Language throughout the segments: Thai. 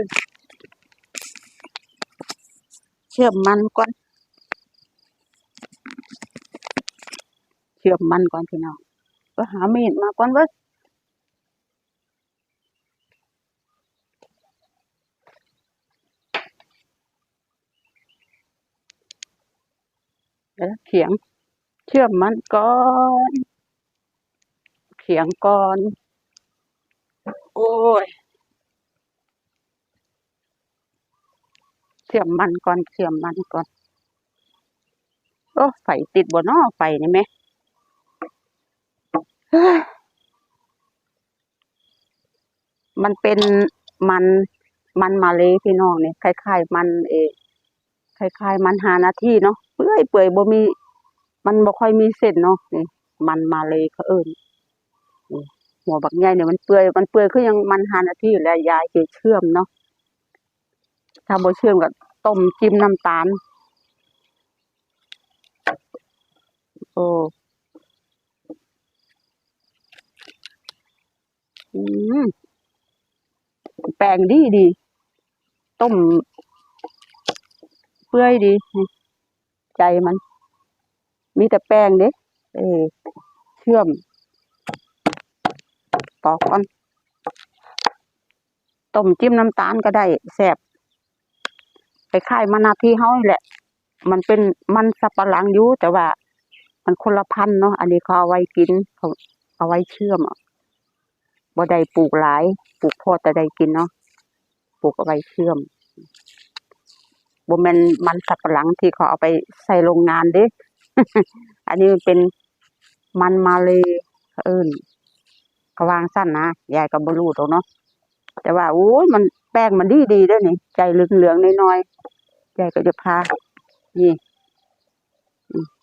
ยเชื่อมมันก่อน เชื่อมมันก่อนพี่น้องก็หามีดมาก่อนว้ยเดี๋ยวเขียง เชื่อมมันก่อนเขียงก่อน โอ้ย ชื่อมมันก่อนเชื่อมมันก่อนโอ้ไฟติดบ่เนาะไฟนี่แหมมันเป็นมันมันมาเลยพี่น้องเนี่ยคล้ายๆมันเออคล้ายๆมันหานาทีเนาะเปื่อยเปื่อยบ่มี มันบ่ค่อยมีเส้นเนาะนี่มันมาเลยเขาเอิ้นหัวบักใหญ่เนี่ยมันเปื่อยมันเปื่อยคือยังมันหานาทีอยู่แล้วยายเชื่อมเนาะถ้าบ่เชื่อมก็ ต้มจิ้มน้ำตาล โอ้อืมแป้งดีดี ต้ม เปื่อยดีนี่ใจมัน มีแต่แป้งเด้เออเชื่อมปอกก่อนต้มจิ้มน้ำตาลก็ได้แซ่บ ไปค่ายๆมันาทีเฮาแหละ มันเป็นมันสับปะหลังอยู่แต่ว่า มันคนละพันเนาะอันนี้เขาเอาไว้กินเขาเอาไว้เชื่อมบ่ได้ปลูกหลาย ปลูกพอแต่ได้กินเนาะปลูกเอาไว้เชื่อมบ่แม่นมันสับปะหลังที่เขาเอาไปใส่โรงงานเด้อันนี้มันเป็นมันมาเลยเอิ้นเขาวางสั้นนะยายก็บ่รู้ตรงเนาะแต่ว่าโอ้ยมัน แป้งมันดีดีด้อนี่ใจเหลืองๆน้อยๆยายก็จะพา นี่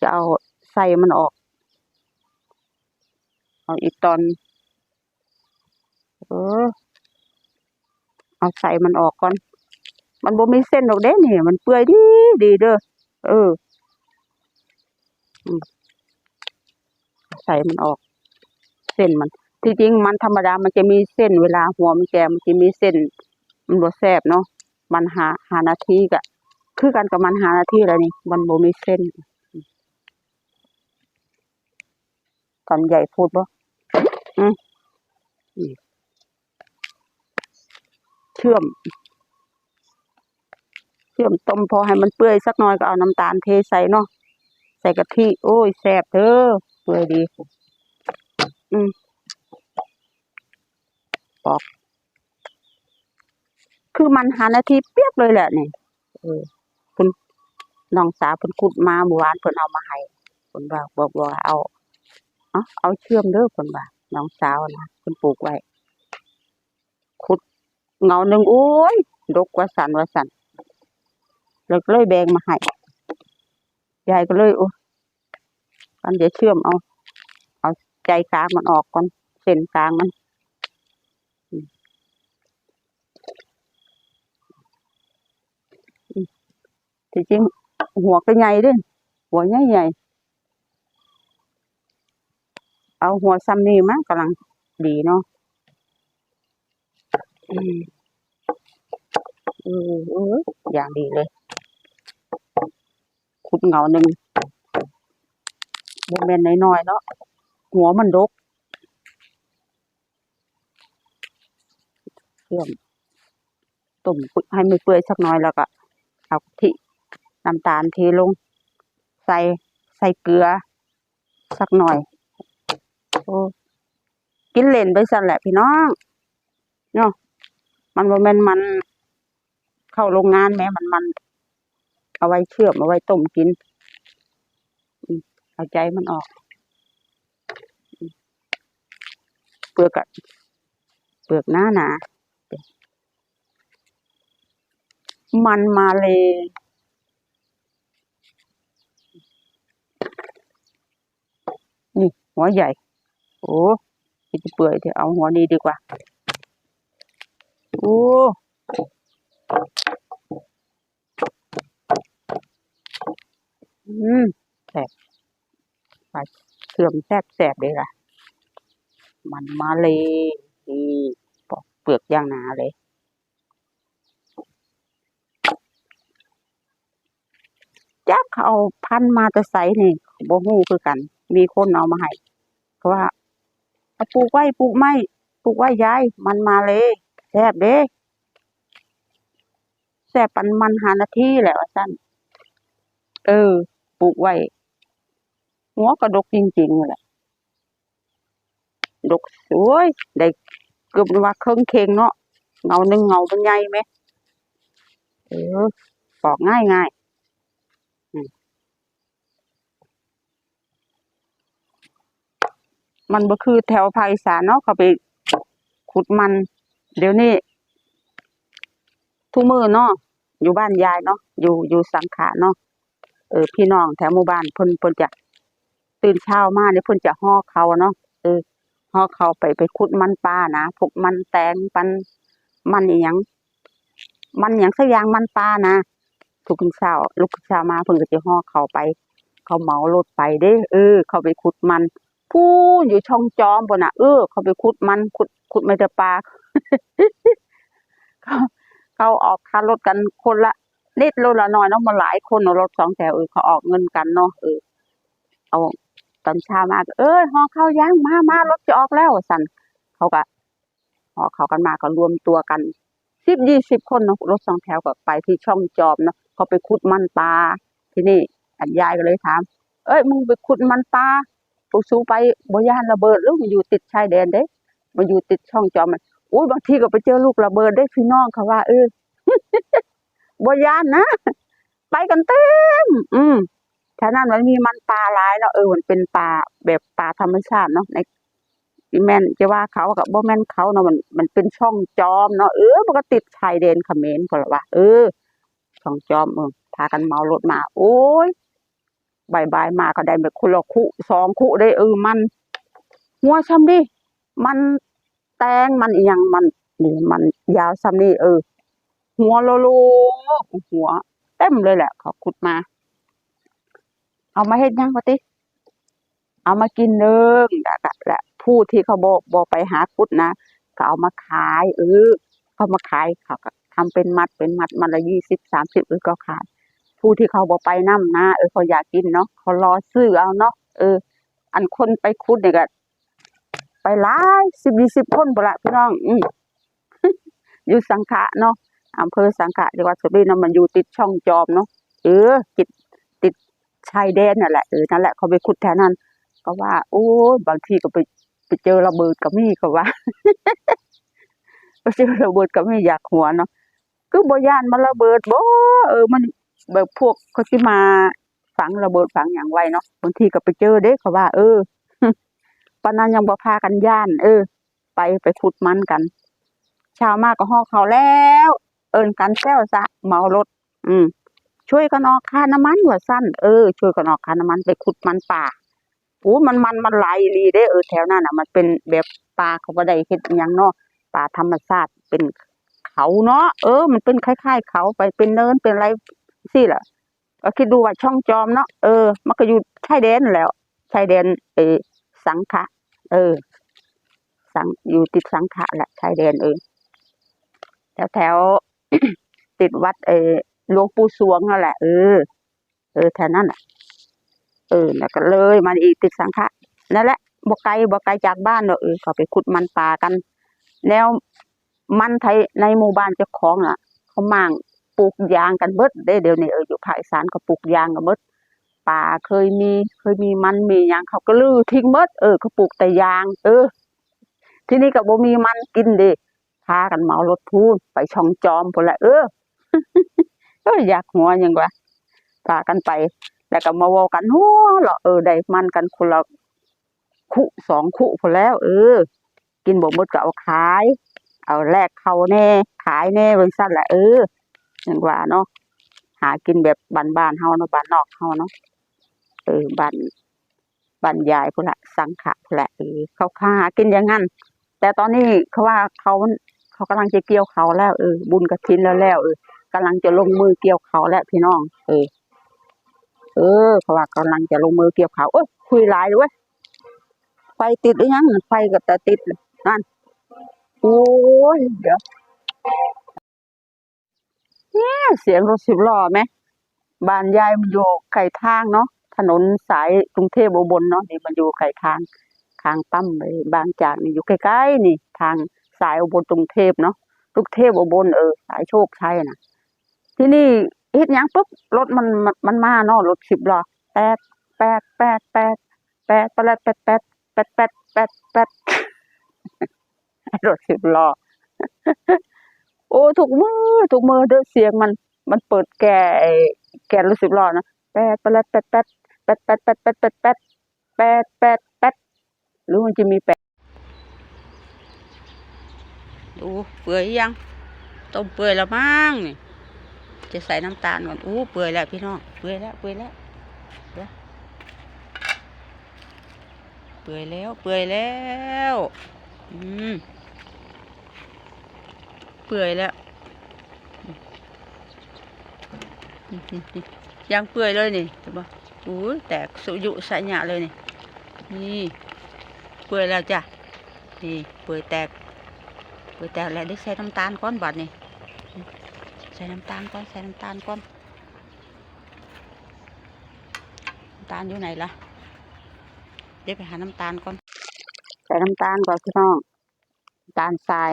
จะเอาใส่มันออก เอาอีกตอน เออ เอาใส่มันออกก่อน มันบ่มีเส้นดอกเด้นี่ มันเปื่อยดีดีเด้อ เอออืมใส่มันออก เส้นมัน ที่จริงมันธรรมดา มันจะมีเส้นเวลาหัวมันแก่มันจะมีเส้น มันบ่แซ่บเนาะมันหาหานาทีก็คือกันกับมันหานาทีแล้วนี่มันบ่มีเส้นตอนใหญ่พูดบ่อืมอืมเชื่อม เชื่อมต้มพอให้มันเปื่อยสักหน่อยก็เอาน้ำตาลเทใส่เนาะใส่กะทิโอ้ยแซ่บเด้อเปื่อยดี อืมปอก คือมันหานาทีเปียบเลยแหละนี่เออเพิ่นน้องสาวเพิ่นขุดมาเมื่อวานเพิ่นเอามาให้เพิ่นว่าบอกว่าเอาเอาเอาเชื่อมเด้อเพิ่นว่าน้องสาวนะเพิ่นปลูกไว้ขุดเงาหนึ่งโอ้ยดกกว่าสันว่าสันเลยก็เลยแบ่งมาให้ยายก็เลยโอ้กันจะเชื่อมเอา เอาใจกลางมันออกก่อนเส้นกลางมันอืมอืม ที่จริงหัวก็ใหญ่ด้อหัวใหญ่ใหญ่เอาหัวซ้ำนี่มากำลังดีเนาะอืมออเออย่างดีเลย ขุดเหงาหนึ่งโมเมนน้อยๆเนาะหัวมันดกเชื่อมต้มให้มันเปื่อยสักน่อยแล้วก็เอาทิ น้ำตาลเทลง ใส่ใส่เกลือ สักหน่อย โอ้กินเล่นไปสั่นแหละพี่น้องเนาะมันโมเมนมัน เข้าโรงงานแม้มันมัน เอาไว้เชื่อมเอาไว้ต้มกินเอาใจมันออก เปลือกอะเปลือกหนาหนามันมาเลย หัวใหญ่ โอ้มันจะเปื่อยเดี๋ยวเอาหัวนี้ดีกว่า โอ้อืมแสบปลาเสื่อมแสบแสบเลยล่ะ มันมาเลยนี่ปอกเปลือกย่างหนาเลยจักเขาพันมาแต่ไซนี่บ่ฮูคือกัน มีคนเอามาให้เขาว่าเอาปลูกไว้ปลูกไม้ปลูกไว้ยายมันมาเลยแซ่บเด้แซ่บปันมันหานาทีแหละว่าซั่นเออปลูกไว้หัวก็ดกจริงๆนั่นแหละดกสวยได้เกือบว่าเครื่องเคงเนาะเงาหนึ่งเงาเป็นใหญ่ไหมเออปอกง่ายง่ายอืม มันบ่คือแถวภาคอีสานเนาะเขาไปขุดมัน เดี๋ยวนี้ทุกมือเนาะอยู่บ้านยายเนาะอยู่อยู่สังขะเนาะเออพี่น้องแถวหมู่บ้านเพิ่นเพิ่นจะตื่นเช้ามาเนี่ยเพิ่นจะห่อเขาเนาะเออห่อเขาไปไปขุดมันปลานะพวกมันแตงปันมันอีหยังมันอย่างสักอย่างมันปลานะทุกเช้าลูกเช้ามาเพิ่นก็จะห่อเขาไป เขาเหมารถไปเด้ เออ เขาไปขุดมัน พูนอยู่ช่องจอมบนน่ะเออเขาไปขุดมันขุดขุดไม่แต่ปลาเขาเขาออกค่ารถกันคนละนิดรถละน้อยเนาะมาหลายคนเนาะรถสองแถวเออเขาออกเงินกันเนาะเออเอาตอนเช้ามากเอ้ยห่อข้าวย่างมามารถจะออกแล้วสันเขาก็ห่อเขากันมาก็รวมตัวกันสิบยี่สิบคนเนาะรถสองแถวก็ไปที่ช่องจอมเนาะเขาไปขุดมันปลาที่นี่อันยายก็เลยถาม เอ้ยมึงไปขุดมันปลา ปูสูไปบ่ย่านระเบิดหรือมันอยู่ติดชายแดนเด้ มันอยู่ติดช่องจอมันอุ้ยบางทีก็ไปเจอลูกระเบิดได้พี่น้องเขาว่า เออบ่ย่านนะไปกันเต็ม อืมฉะนั้นมันมีมันปลาหลายเนาะเออมันเป็นปลาแบบปลาธรรมชาติเนาะในแม่นจะว่าเขากับบ่แม่นเขาเนาะมันมันเป็นช่องจอมเนาะเออมันก็ติดชายแดนเขมรก็ละว่าเออช่องจอมเออพากันเมารถมา โอ้ย บายบายมาก็ได้แบบคนละคู่สองคู่ได้เออมันหัวซ้ำดิ มันแตงมันอีหยังมันนี่มันยาวซ้ำนี่เออ หัวโลโลหัว เต็มเลยแหละเขาขุดมา เอามาเฮ็ดยังวะติ เอามากินเด้อและและและผู้ที่เขาบอกบอกไปหาขุดนะก็เอามาขาย เออเขามาขายเขาก็ทำเป็นมัดเป็นมัดมันละยี่สิบสามสิบเออก็ขาย ผู้ที่เขาบอกไปนํนะเออเขาอยากกินเนาะเขารอซื้อเอาเนาะเออ อันคนไปขุดเนี่ยก็ไปหลายสิบยี่สิบคนบ่ละพี่น้อง อือยู่สังขะเนาะอำเภอสังขะจังหวัดสุรินทร์นะมันอยู่ติดช่องจอมเนาะเออติดติดชายแดนนั่นแหละเออนั่นแหละเขาไปขุดแถวนั้น ก็ว่า โอ้บางทีก็ไปไปเจอระเบิดก็มีก็ว่าไปเจอระเบิดก็มีอยากหัวเนาะคือบ่ยานมันระเบิดบ่เออมัน แบบพวกเขาที่มาฝังระเบิดฝังอย่างไวเนาะบางทีก็ไปเจอเด้เขาว่า เออปนันยังบ่พากันย่าน เออ ไปไปขุดมันกันช้ามาก็ฮอเขาแล้ว เอินกันแซวซะเมารถ อืม ช่วยกันออกค่าน้ำมันหัวสั้นเออช่วยกันออกค่าน้ำมันไปขุดมันป่าโอ้มันมันมันไหลายอีเด้เออแถวนั้นน่ะ มันเป็นแบบป่าเขาบ่ได้เฮ็ดอิหยังเนาะป่าธรรมชาติเป็นเขาเนาะเออ มันเป็นคล้ายๆ เขาไปเป็นเนินเป็นอะไร สิล่ะก็คิดดูว่าช่องจอมเนาะเออมันก็อยู่ชายแดนแล้วชายแดนเออสังขะเออ สังอยู่ติดสังขะแหละชายแดนเออแถวแถวติดวัดเออหลวงปู่สวงนั่นแหละ เออ เออแถวนั้นน่ะ เออแล้วก็เลยมาอีกติดสังขะนั่นแหละบ่ไกลบ่ไกลจากบ้านเนอะเออเขาไปขุดมันป่ากัน แล้วมันไทยในหมู่บ้านเจ้าของอะ เขามาง ปลูกยางกันเบิดเด้เดี๋ยวนี้เอออยู่ภาคอีสานก็ปลูกยางกันเบิดป่าเคยมีเคยมีมันมียางเขาก็ลื้อทิ้งเบิดเออเขาปลูกแต่ยาง เออ ที่นี่ก็บ่มีมันกินเดิพากันเมารถพูนไปช่องจอมพุ่นแหละเออก็อยากหัวยังวะพากันไป แล้วก็มาว้ากันหัวเราเออได้มันกันคนละคุสองคุพุ่นแล้ว เออ กินบ่หมดก็เอาขาย เอาแลกเขาแน่ ขายแน่บริษัทแหละเออ อย่างว่าเนาะหากินแบบบ้านๆเฮาเนาะบ้านนอกเฮาเนาะเออบ้านบ้านยายพุ่นละสังขะพุ่นละเออเขาหากินอย่างนั้นแต่ตอนนี้เขาว่าเขาเขากำลังจะเกี่ยวเขาแล้วเออบุญกระถินแล้วแล้วเออกำลังจะลงมือเกี่ยวเขาแล้วพี่น้อง เออ เออเขาว่ากำลังจะลงมือเกี่ยวเขาเอ้ยคุยหลายเลยเว้ยไฟติดหรือยังไฟก็แต่ติดเลยนั่นโอ้ยเดี๋ยว เนี่ยเสียงรถสิบล้อไหมบ้านยายมันอยู่ไก่ทางเนาะถนนสายกรุงเทพอุบลเนาะนี่มันอยู่ไก่ทางทางปั๊มไปบางจากนี่อยู่ใกล้ๆนี่ ทางสายอุบลกรุงเทพเนาะกรุงเทพอุบลเออสายโชคชัยนะที่นี่เฮ็ดยังปุ๊บรถมันมันมันมาเนาะรถสิบล้อแปดแปดแปดแปดแปดแปดแปดแปดแปดแปดแปดแปดรถสิบล้อ โอ้ถูกมือถูกมือเด้อเสียงมันมันเปิดแก่แก่รถสิบล้อนะแปดแปดแปดแปดแปดแปดแปดแปดแปดแปดแปดแปดแปดหรือมันจะมีแปดดูเปื่อยยังต้มเปื่อยแล้วมั้งนี่จะใส่น้ำตาลก่อนอู้เปื่อยแล้วพี่น้องเปื่อยแล้วเปื่อยแล้วเดี๋ยวเปื่อยแล้วเปื่อยแล้วอืม เปื่อยแล้วยางเปื่อยเลยนี่เห็นปะอู้แตกสุยุสะหยะเลยนี่นี่เปื่อยแล้วจ้ะนี่เปื่อยแตกเปื่อยแตกแล้วได้ใส่น้ำตาลก้อนบัดนี่ใส่น้ำตาลก้อนใส่น้ำตาลก้อนน้ำตาลอยู่ไหนล่ะเดี๋ยวไปหาน้ำตาลก่อนใส่น้ำตาลก่อนพี่น้องน้ำตาลทราย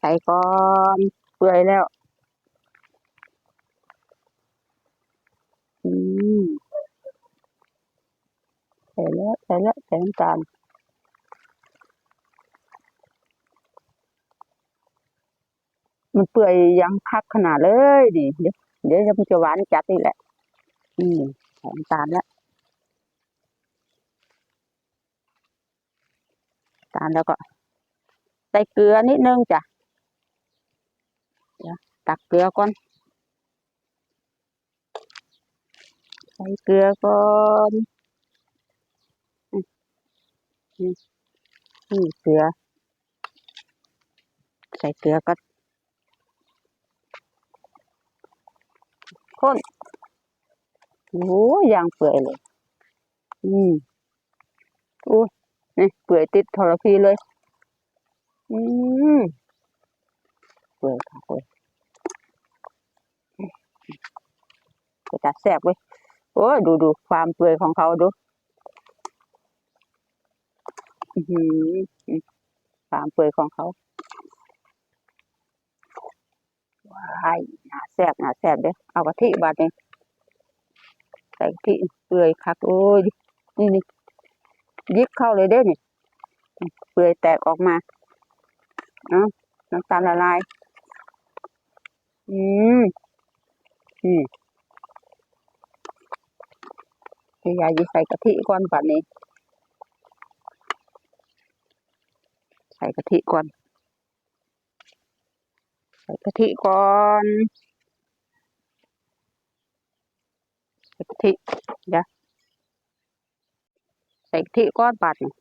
ใส่ก่อนเปื่อยแล้วอืมใส่แล้วใส่แล้วใส่น้ำตาลมันเปื่อยยังคักขนาดเลยดิเดี๋ยวเดี๋ยวมันจะหวานจัดนี่แหละ อืมใส่น้ำตาลแล้วตาลแล้วก็ ใส่เกลือนิดนึงจ้ะ ตักเกลือก่อน ใส่เกลือก่อนอืมอืมนี่เกลือ ใส่เกลือก็ข้นโอ้ยยางเปื่อยเลย อืมโอ้นี่เปื่อยติดทรพีเลย อืมเปื่อยค่ะเปื่อย ก็จะแซ่บเว้ยโอ้ดูดูความเปื่อยของเขาดูอือหืออืมความเปื่อยของเขาว้ายน่าแซ่บน่าแซ่บเด้อเอากะทิบาดนี้ใส่กะทิเปื่อยคักโอ้ยนี่นี่ยิกเข้าเลยเด้อนี่เปื่อยแตกออกมาเอ้าน้ำตาลละลาย อืม อืม พี่ยายจะใส่กะทิก่อนป่านนี้ ใส่กะทิก่อน ใส่กะทิก่อนใส่กะทิเดี๋ยวใส่กะทิก่อนป่านนี้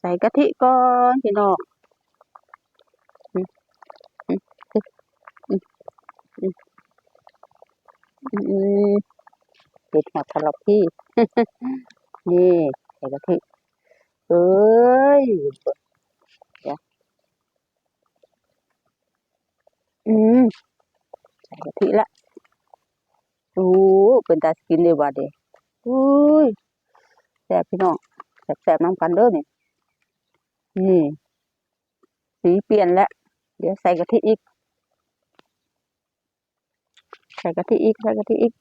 ใส่กะทิก่อนพี่น้องอืมอืมอืมอืม ปิดหัวทะเลาะพี่ นี่ใส่กะทิเอ้ยเดี๋ยวอืมใส่กะทิละโอ้เป็นตาสกินเลยบาดเดอุ้ยแซ่บพี่น้องแซ่บแซ่บน้ำกันเด้อนี่นี่สีเปลี่ยนแล้ว เดี๋ยวใส่กะทิอีก ใส่กะทิอีก ใส่กะทิอีก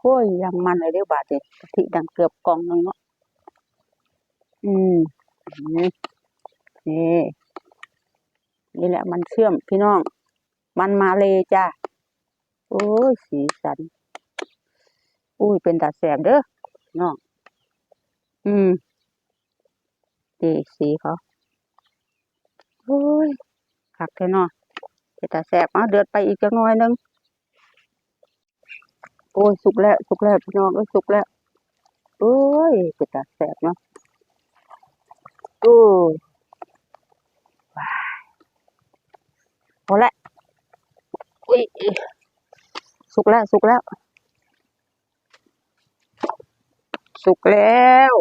โอ้ยยังมันเลยเด้อบาดเดกะทิดังเกือบกองนึงเนาะอืมอืมนี่นี่แหละมันเชื่อมพี่น้อง มันมาเลยจ้าโอ้ยสีสัน อุ้ยเป็นตาแสบเด้อน้องอืมดีสีเขาโอ้ยคักแค่นอเป็นตาแสบเอาเดือดไปอีกจักหน่อยนึง โอ้ยสุกแล้วสุกแล้วพี่น้องเอ้ยสุกแล้วโอ้ยเป็นตาแสบเนาะโอ้ยว้ายพอละอุ้ยสุกแล้วสุกแล้ว สุกแล้ว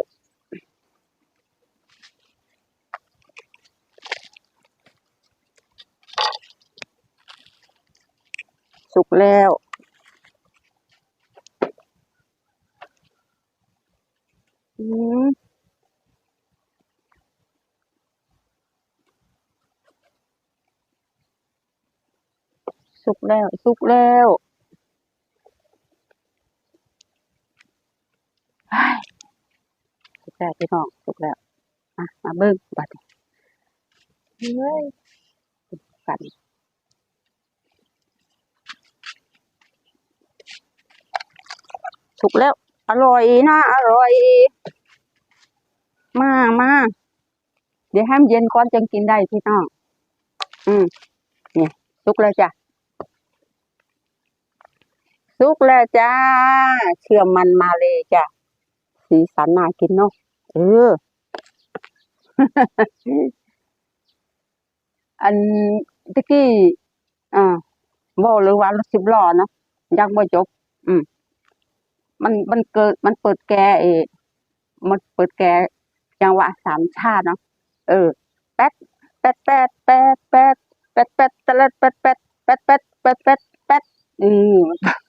สุกแล้ว อืม สุกแล้ว สุกแล้วเฮ้ยสุกแล้วพี่น้องสุกแล้วอะมาเบิ่งบัดนี้เฮ้ยกันสุกแล้ว อร่อยนะอร่อย มากมาเดี๋ยวให้มันเย็นก่อนจึงกินได้พี่น้อง อืมเนี่ยสุกแล้วจ้ะ สุกแล้วจ้า เชื่อมมันมาเลยจ้ะ สีสันน่ากินเนาะ เออ อันตะกี้ อ่าบ่หรือว่ารถสิบล้อเนาะยังบ่จบ อืม มันมันเกิดมันเปิดแกเอมันเปิดแกจังหวะสามชาติเนาะ เออ แป๊ดแป๊ดแป๊ดแป๊ดแป๊ดแป๊ดแป๊ดตะล็ดแป๊ดแป๊ดแป๊ดแป๊ดแป๊ดแป๊ดอืมไอ้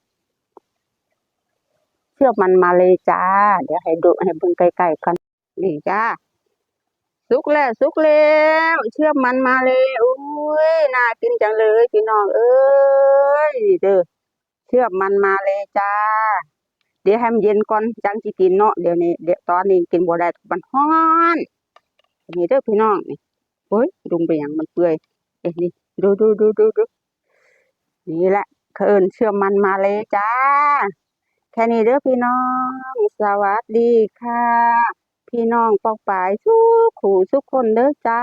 ชือกมันมาเลยจ้า เดี๋ยวให้ดูให้เบิ่งใกล้ๆกันนี่จ้าสุกแล้วสุกแล้วเชือกมันมาเลยอุ้ยน่ากินจังเลยพี่น้องเอ้ยเด้อเชือกมันมาเลยจ้า เดี๋ยวให้มันเย็นก่อนจังสิกินเนาะเดี๋ยวนี้เดี๋ยวตอนนี้กินบ่ได้มันฮ้อนนี่เด้อพี่น้องนี่โอ้ยดุงไปหยังมันเปื่อยเอ้ยนี่ดูดูดูดูดูนี่แหละเขาเอิ้นเชื่อมันมาเลยจ้า แค่นี้เด้อพี่น้อง สวัสดีค่ะ พี่น้องปอกปายทุกขู่ทุกคนเด้อจ้า